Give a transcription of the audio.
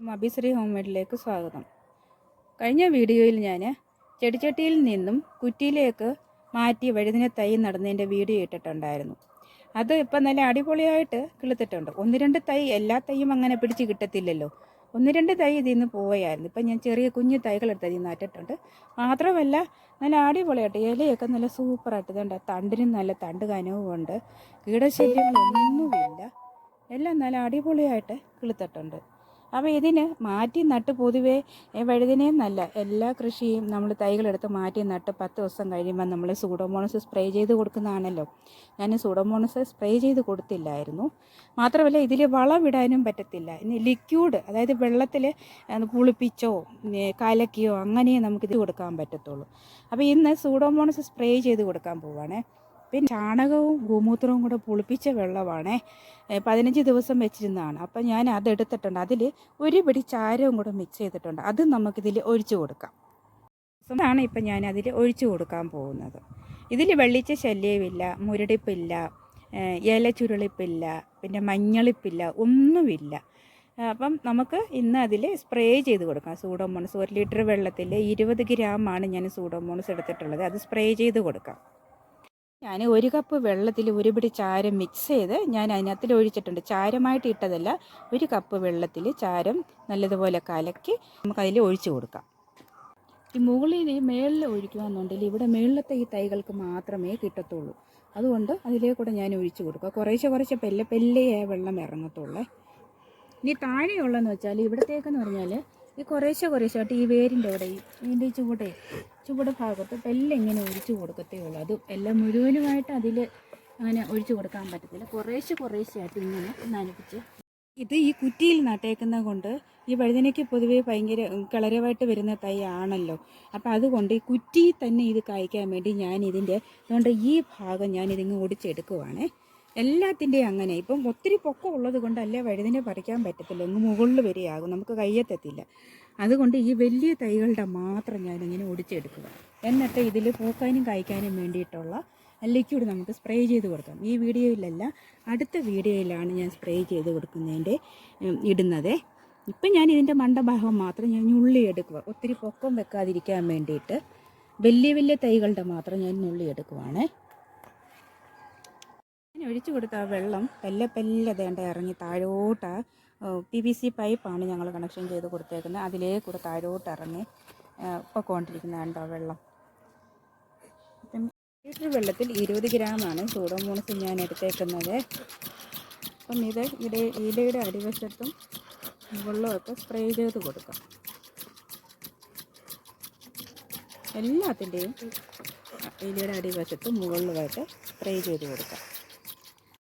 Abhishree home സ്വാഗതം. കഴിഞ്ഞ വീഡിയോയിൽ ഞാൻ ചെടിച്ചട്ടിയിൽ നിന്നും കുറ്റിയിലേക്ക് മാറ്റി വഴുതിന തൈ നടന്നതിന്റെ വീഡിയോ ഇട്ടിട്ടുണ്ടായിരുന്നു. അത് ഇപ്പം നല്ല അടിപൊളിയായിട്ട് കിളുത്തിട്ടുണ്ട്. ഒന്ന് രണ്ട് തൈ എല്ലാ തൈയും അങ്ങനെ പിടിച്ച് കിട്ടത്തില്ലല്ലോ. ഒന്ന് രണ്ട് തൈ ഇതിൽ നിന്ന് പോയായിരുന്നു ഇപ്പം ഞാൻ ചെറിയ കുഞ്ഞു തൈകൾ എടുത്ത് അതിൽ നട്ടിട്ടുണ്ട്. മാത്രമല്ല നല്ല അടിപൊളിയായിട്ട് ഇലയൊക്കെ നല്ല സൂപ്പറായിട്ട് ഇതുണ്ട്. തണ്ടിനും നല്ല തണ്ട് കനവുമുണ്ട് കീടശല്യങ്ങളൊന്നുമില്ല. എല്ലാം നല്ല അടിപൊളിയായിട്ട് കിളുത്തിട്ടുണ്ട്. അപ്പോൾ ഇതിന് മാറ്റി നട്ട് പൊതുവേ ഏ, നല്ല എല്ലാ കൃഷിയും നമ്മൾ തൈകളെടുത്ത് മാറ്റി നട്ട് പത്ത് ദിവസം കഴിയുമ്പോൾ നമ്മൾ സൂഡോമോണസ് സ്പ്രേ ചെയ്ത് കൊടുക്കുന്നതാണല്ലോ. ഞാൻ സൂഡോമോണസ് സ്പ്രേ ചെയ്ത് കൊടുത്തില്ലായിരുന്നു. മാത്രമല്ല ഇതിൽ വളമിടാനും പറ്റത്തില്ല. ഇനി ലിക്വിഡ് അതായത് വെള്ളത്തിൽ കുളിപ്പിച്ചോ കലക്കിയോ അങ്ങനെ നമുക്കിത് കൊടുക്കാൻ പറ്റത്തുള്ളൂ. അപ്പോൾ ഇന്ന് സൂഡോമോണസ് സ്പ്രേ ചെയ്ത് കൊടുക്കാൻ പോവാണേ. പിന്നെ ചാണകവും ഗോമൂത്രവും കൂടെ പുളിപ്പിച്ച വെള്ളമാണേ. പതിനഞ്ച് ദിവസം വെച്ചിരുന്നതാണ്. അപ്പം ഞാൻ അത് എടുത്തിട്ടുണ്ട്. അതിൽ ഒരു പിടി ചാരവും കൂടെ മിക്സ് ചെയ്തിട്ടുണ്ട്. അത് നമുക്കിതിൽ ഒഴിച്ചു കൊടുക്കാം. അതാണ് ഇപ്പം ഞാൻ അതിൽ ഒഴിച്ചു കൊടുക്കാൻ പോകുന്നത്. ഇതിൽ വെള്ളിച്ച ശല്യമില്ല മുരടിപ്പില്ല ഇല ചുരുളിപ്പില്ല പിന്നെ മഞ്ഞളിപ്പില്ല ഒന്നുമില്ല. അപ്പം നമുക്ക് ഇന്ന് അതിൽ സ്പ്രേ ചെയ്ത് കൊടുക്കാം. സൂഡോമോണസ് ഒരു ലിറ്റർ വെള്ളത്തിൽ ഇരുപത് ഗ്രാമാണ് ഞാൻ സൂഡോമോണസ് എടുത്തിട്ടുള്ളത്. അത് സ്പ്രേ ചെയ്ത് കൊടുക്കാം. ഞാൻ ഒരു കപ്പ് വെള്ളത്തിൽ ഒരു പിടി ചാരം മിക്സ് ചെയ്ത് ഞാൻ അതിനകത്തിൽ ഒഴിച്ചിട്ടുണ്ട്. ചാരമായിട്ട് ഇട്ടതല്ല ഒരു കപ്പ് വെള്ളത്തിൽ ചാരം നല്ലതുപോലെ കലക്കി നമുക്കതിൽ ഒഴിച്ചു കൊടുക്കാം. ഈ മുകളിൽ ഈ മേളിൽ ഒഴിക്കുകയെന്നുണ്ടെങ്കിൽ ഇവിടെ മേളിലത്തെ ഈ തൈകൾക്ക് മാത്രമേ കിട്ടത്തുള്ളൂ. അതുകൊണ്ട് അതിലേക്കൂടെ ഞാൻ ഒഴിച്ചു കൊടുക്കുക. കുറേശ്ശെ കുറച്ച് പെല്ലെ പെല്ലയെ വെള്ളം ഇറങ്ങത്തുള്ളേ. ഇനി താഴെയുള്ളതെന്ന് വെച്ചാൽ ഇവിടത്തേക്കെന്ന് പറഞ്ഞാൽ ഈ കുറേശ്ശെ കുറേശ്ശായിട്ട് ഈ വേരിന്റെ അവിടെ ഇതിന്റെ ഈ ചുവടെ ചുവട് ഭാഗത്ത് എല്ലാം ഇങ്ങനെ ഒഴിച്ചു കൊടുക്കത്തേ ഉള്ളൂ. അതും എല്ലാം മുഴുവനുമായിട്ട് അതിൽ അങ്ങനെ ഒഴിച്ചു കൊടുക്കാൻ പറ്റത്തില്ല. കുറേശ്ശെ കുറേശ്ശെയായിട്ട് ഇങ്ങനെ നനപ്പിച്ച് ഇത് ഈ കുറ്റിയിൽ നട്ടേക്കുന്നത് കൊണ്ട് ഈ വഴുതനയ്ക്ക് പൊതുവേ ഭയങ്കര കളരവായിട്ട് വരുന്ന തൈ ആണല്ലോ അപ്പോൾ അതുകൊണ്ട് ഈ കുറ്റിയിൽ തന്നെ ഇത് കായ്ക്കാൻ വേണ്ടി ഞാൻ ഇതിന്റെ അതുകൊണ്ട് ഈ ഭാഗം ഞാൻ ഇതിങ്ങ് ഒടിച്ചെടുക്കുവാണേ. എല്ലാത്തിന്റെയും അങ്ങനെ. ഇപ്പം ഒത്തിരി പൊക്കം ഉള്ളത് കൊണ്ടല്ലേ വഴുതിനെ പറിക്കാൻ പറ്റത്തില്ല. ഒന്ന് മുകളിൽ വരെയാകും. നമുക്ക് കയ്യെത്തത്തില്ല. അതുകൊണ്ട് ഈ വലിയ തൈകളുടെ മാത്രം ഞാനിങ്ങനെ ഒടിച്ചെടുക്കുക. എന്നിട്ട് ഇതിൽ പൂക്കാനും കായ്ക്കാനും വേണ്ടിയിട്ടുള്ള ലിക്വിഡ് നമുക്ക് സ്പ്രേ ചെയ്ത് കൊടുക്കാം. ഈ വീഡിയോയിലല്ല അടുത്ത വീഡിയോയിലാണ് ഞാൻ സ്പ്രേ ചെയ്ത് കൊടുക്കുന്നതിന്റെ ഇടുന്നത്. ഇപ്പം ഞാൻ ഇതിന്റെ മണ്ടഭാഗം മാത്രം ഞാൻ ഉള്ളി എടുക്കുക. ഒത്തിരി പൊക്കം വെക്കാതിരിക്കാൻ വേണ്ടിയിട്ട് വലിയ വലിയ തൈകളുടെ മാത്രം ഞാൻ ഞുള്ളി എടുക്കുവാണേ. ഒഴിച്ചു കൊടുത്ത ആ വെള്ളം പെല്ലെ പെല്ലെ ദേണ്ട ഇറങ്ങി താഴോട്ട് പി വി സി പൈപ്പാണ് ഞങ്ങൾ കണക്ഷൻ ചെയ്ത് കൊടുത്തേക്കുന്നത്. അതിലേ കൂടെ താഴോട്ട് ഇറങ്ങി പൊക്കോണ്ടിരിക്കുന്നതാണ് കണ്ടോ വെള്ളം. ലിറ്റർ വെള്ളത്തിൽ ഇരുപത് ഗ്രാമാണ് സൂഡോമോണസ് ഞാൻ എടുത്തേക്കുന്നത്. അപ്പം ഇത് ഇട ഇലയുടെ അടിവശത്തും വെള്ളമൊക്കെ സ്പ്രേ ചെയ്ത് കൊടുക്കാം. എല്ലാത്തിന്റെയും ഇലയുടെ അടിവശത്തും മുകളിലുമായിട്ട് സ്പ്രേ ചെയ്ത് കൊടുക്കാം.